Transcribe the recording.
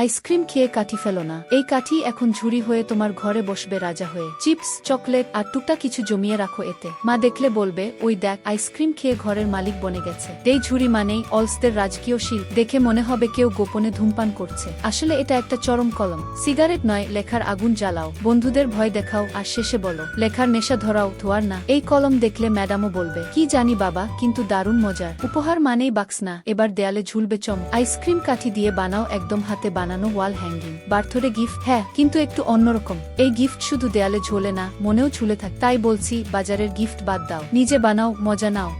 Ice cream খেয়ে কাঠি ফেলো না। এই কাঠি এখন ঝুড়ি হয়ে তোমার ঘরে বসবে রাজা হয়ে। চিপস, চকলেট আর টুকটা কিছু জমিয়ে রাখো এতে। মা দেখলে বলবে, ওই দেখ আইসক্রিম খেয়ে ঘরের মালিক বনে গেছে। এই ঝুড়ি মানেই অলসদের রাজকীয় শিল্প। দেখে মনে হবে কেউ গোপনে ধূমপান করছে। আসলে এটা একটা চরম কলম। সিগারেট নয়, লেখার আগুন জ্বালাও। বন্ধুদের ভয় দেখাও, আর শেষে বলো, লেখার নেশা ধরাও, ধোয়ার না। এই কলম দেখলে ম্যাডামও বলবে, কি জানি বাবা, কিন্তু দারুণ মজার। উপহার মানেই বাক্স না, এবার দেয়ালে ঝুলবে চম। আইসক্রিম কাঠি দিয়ে বানাও, একদম হাতে বানানো ওয়াল হ্যাঙ্গিং। বার্থডে গিফট হ্যাঁ কিন্তু একটু অন্যরকম। এই গিফট শুধু দেয়ালে ঝোলে না, মনেও ঝুলে থাক। তাই বলছি, বাজারের গিফট বাদ দাও। নিজে বানাও, মজা নাও।